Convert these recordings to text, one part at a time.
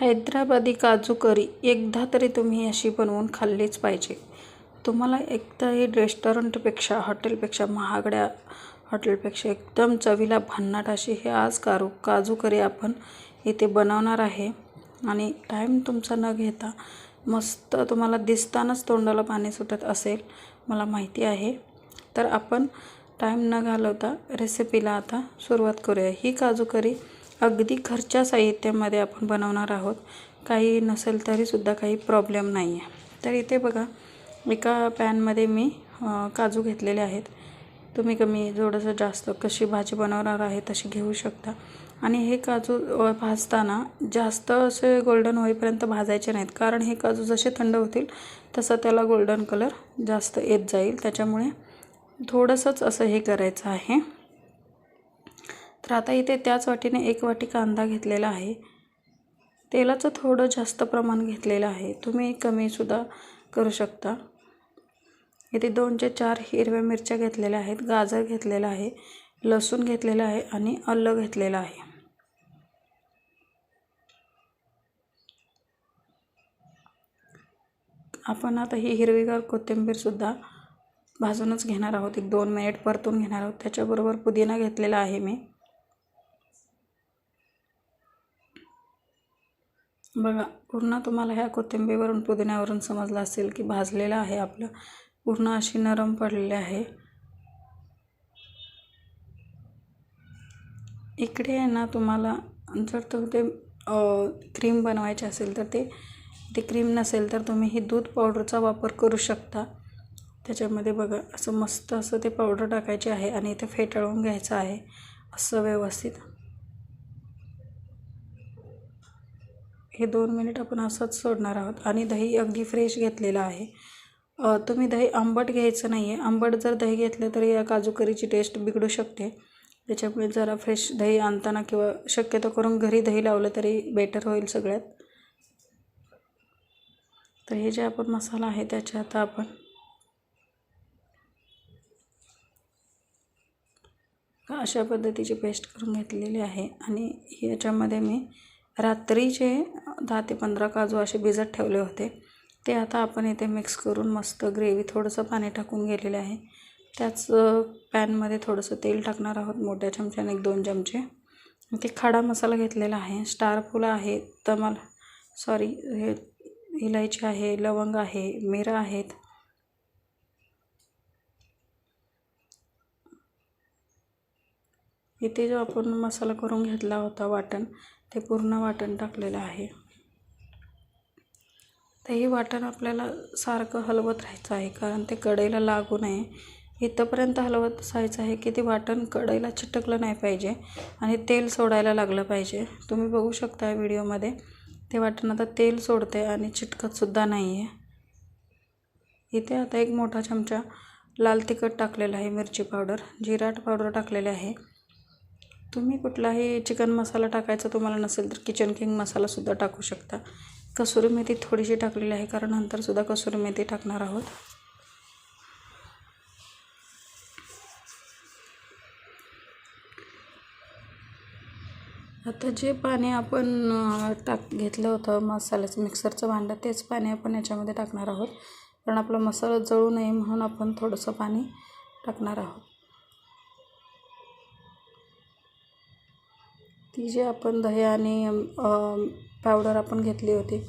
हैदराबादी काजू करी एकदा तरी तुम्ही अशी बनवून खाल्लीच पाहिजे. तुम्हाला एकदाही रेस्टॉरंटपेक्षा हॉटेलपेक्षा महागड्या हॉटेलपेक्षा एकदम चवीला भन्नाट अशी हे आज कारू काजू करी आपण इथे बनवणार आहे. आणि टाईम तुमचा न घेता मस्त तुम्हाला दिसतानाच तोंडाला पाणी सुटत असेल मला माहिती आहे. तर आपण टाईम न घालवता रेसिपीला आता सुरुवात करूया. ही काजू करी अगदी घरच्या साहित्यामध्ये आपण बनवणार आहोत. काही नसेल तरीसुद्धा काही प्रॉब्लेम नाही आहे तर इथे बघा एका पॅनमध्ये मी काजू घेतलेले आहेत. तुम्ही कमी थोडंसं जास्त कशी भाजी बनवणार आहे तशी घेऊ शकता. आणि हे काजू भाजताना जास्त असे गोल्डन होईपर्यंत भाजायचे नाहीत. कारण हे काजू जसे थंड होतील तसं त्याला गोल्डन कलर जास्त येत जाईल. त्याच्यामुळे थोडंसंच असं हे करायचं आहे. तर आता इथे त्याच वाटीने एक वाटी कांदा घेतलेला आहे. तेलाचं थोडं जास्त प्रमाण घेतलेलं आहे. तुम्ही कमीसुद्धा करू शकता. इथे दोनचे चार हिरव्या मिरच्या घेतलेल्या आहेत गाजर घेतलेलं आहे लसूण घेतलेलं आहे आणि अल्ल घेतलेलं आहे. आपण आता ही हिरवीगार कोथिंबीरसुद्धा भाजूनच घेणार आहोत. एक दोन मिनिट परतून घेणार आहोत. त्याच्याबरोबर पुदिना घेतलेला आहे मी. बघा पूर्ण तुम्हाला ह्या कोथिंबीरवरून पुदिन्यावरून समजलं असेल की भाजलेलं आहे आपलं. पूर्ण अशी नरम पडलेली आहे. इकडे आहे ना तुम्हाला जर तो ते क्रीम बनवायचे असेल तर ते ते क्रीम नसेल तर तुम्ही ही दूध पावडरचा वापर करू शकता. त्याच्यामध्ये बघा असं मस्त असं ते पावडर टाकायचे आहे आणि इथे फेटाळून घ्यायचं आहे. असं व्यवस्थित. हे दोन मिनिट आपण असंच सोडणार आहोत. आणि दही अगदी फ्रेश घेतलेलं आहे. तुम्ही दही आंबट घ्यायचं नाही आहे आंबट जर दही घेतलं तर या काजू करीची टेस्ट बिघडू शकते. त्याच्यामुळे जरा फ्रेश दही आणताना किंवा शक्यतो करून घरी दही लावलं तरी बेटर होईल सगळ्यात. तर हे जे आपण मसाला आहे त्याच्या आता आपण अशा पद्धतीची पेस्ट करून घेतलेली आहे. आणि याच्यामध्ये मी रात्रीचे दहा ते पंधरा काजू असे भिजत ठेवले होते ते आता आपण इथे मिक्स करून मस्त ग्रेव्ही थोडंसं पाणी टाकून गेलेले आहे. त्याच पॅनमध्ये थोडंसं तेल टाकणार आहोत मोठ्या चमच्याने एक दोन चमचे. ते खडा मसाला घेतलेला आहे स्टार फुलं आहे तमाल सॉरी हे इलायची आहे लवंग आहे मिरा आहेत. इथे जो आपण मसाला करून घेतला होता वाटण ते पूर्ण वाटण टाकलेलं आहे. तर हे वाटण आपल्याला सारखं हलवत राहायचं आहे कारण ते कढईला लागू नये. इथंपर्यंत हलवत असायचं आहे की ते वाटण कढईला चिटकलं नाही पाहिजे आणि तेल सोडायला लागलं पाहिजे. तुम्ही बघू शकता व्हिडिओमध्ये ते वाटण आता तेल सोडते आणि चिटकतसुद्धा नाही आहे इथे आता एक मोठा चमचा लाल तिखट टाकलेला आहे मिरची पावडर जिराट पावडर टाकलेले आहे. तुम्ही कुठलाही चिकन मसाला टाकायचा तुम्हाला नसेल तर किचन किंग मसालासुद्धा टाकू शकता. कसुरी मेथी थोडीशी टाकलेली आहे कारण नंतरसुद्धा कसुरी मेथी टाकणार आहोत. आता जे पाणी आपण टाक घेतलं होतं मसाल्याचं मिक्सरचं भांडं तेच पाणी आपण याच्यामध्ये टाकणार आहोत. कारण आपला मसाला जळू नये म्हणून आपण थोडंसं पाणी टाकणार आहोत. ती जी आपण दही आणि पावडर आपण घेतली होती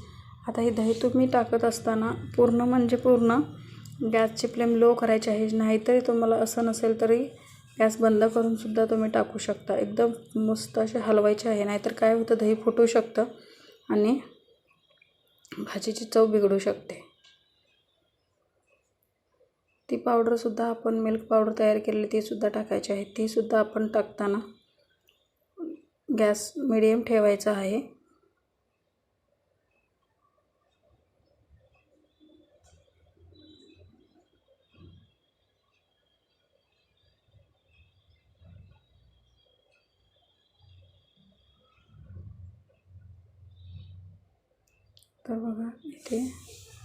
आता ही दही तुम्ही टाकत असताना पूर्ण म्हणजे पूर्ण गॅसची फ्लेम लो करायची आहे नाहीतरी तुम्हाला असं नसेल तरी गॅस बंद करूनसुद्धा तुम्ही टाकू शकता. एकदम मस्त असे हलवायचे आहे नाहीतर काय होतं दही फुटू शकतं आणि भाजीची चव बिघडू शकते. ती पावडरसुद्धा आपण मिल्क पावडर तयार केलेली तीसुद्धा टाकायची आहे. तीसुद्धा आपण टाकताना गॅस मिडियम ठेवायचा आहे. तर बघा इथे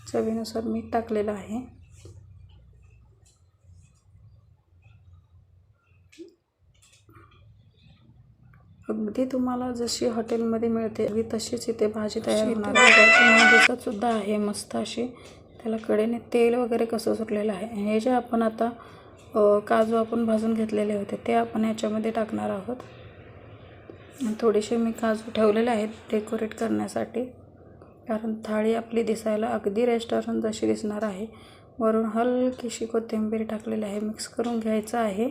चवीनुसार मीठ टाकलेलं आहे. अगदी तुम्हाला जशी हॉटेलमध्ये मिळते अगदी तशीच इथे भाजी तयार होणार. आहे सुद्धा आहे मस्त अशी. त्याला कडेने तेल वगैरे कसं सुटलेलं आहे. हे जे आपण आता काजू आपण भाजून घेतलेले होते ते आपण याच्यामध्ये टाकणार आहोत. थोडेसे मी काजू ठेवलेले आहेत डेकोरेट करण्यासाठी. कारण थाळी आपली दिसायला अगदी रेस्टॉरंट जशी दिसणार आहे. वरून हलकीशी कोथिंबीर टाकलेली आहे मिक्स करून घ्यायचं आहे.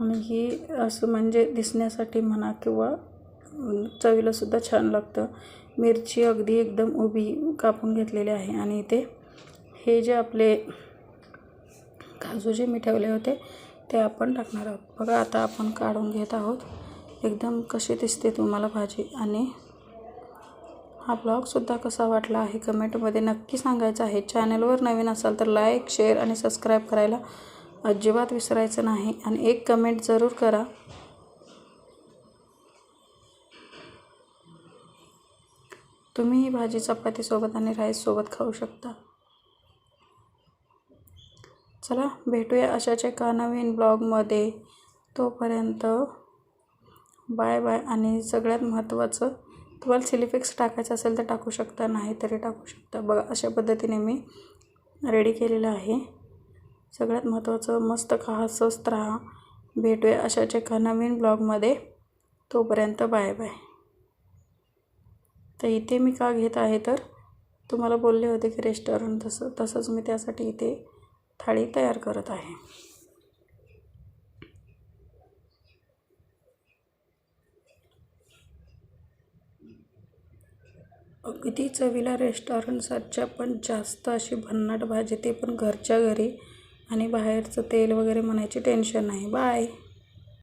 आणि ही असं म्हणजे दिसण्यासाठी म्हणा किंवा चवीलासुद्धा छान लागतं. मिरची अगदी एकदम उभी कापून घेतलेली आहे आणि इथे हे जे आपले काजू जे मी ठेवले होते ते आपण टाकणार आहोत. बघा आता आपण काढून घेत आहोत. एकदम कशी दिसते तुम्हाला भाजी आणि हा ब्लॉगसुद्धा कसा वाटला आहे कमेंटमध्ये नक्की सांगायचं आहे. चॅनलवर नवीन असाल तर लाईक शेअर आणि सबस्क्राईब करायला अजिबात विसरायचं नाही आणि एक कमेंट जरूर करा. तुम्ही ही भाजी चपातीसोबत आणि राईससोबत खाऊ शकता. चला भेटूया अशाच एका नवीन ब्लॉगमध्ये तोपर्यंत बाय बाय आणि सगळ्यात महत्त्वाचं तुम्हाला सिलिफिक्स टाकायचं असेल तर टाकू शकता नाही तरी टाकू शकता. बघा अशा पद्धतीने मी रेडी केलेलं आहे. सगळ्यात महत्त्वाचं मस्त खा स्वस्त राहा. भेटूया अशाच एका नवीन ब्लॉगमध्ये. तोपर्यंत बाय बाय. तर इथे मी का घेत आहे तर तुम्हाला बोलले होते की रेस्टॉरंट तसं तसंच मी त्यासाठी इथे थाळी तयार करत आहे. अगदी चवीला रेस्टॉरंटसारख्या पण जास्त अशी भन्नाट भाजी ते पण घरच्या घरी आणि बाहेरचं तेल वगैरे म्हणायची टेन्शन नाही. बाय.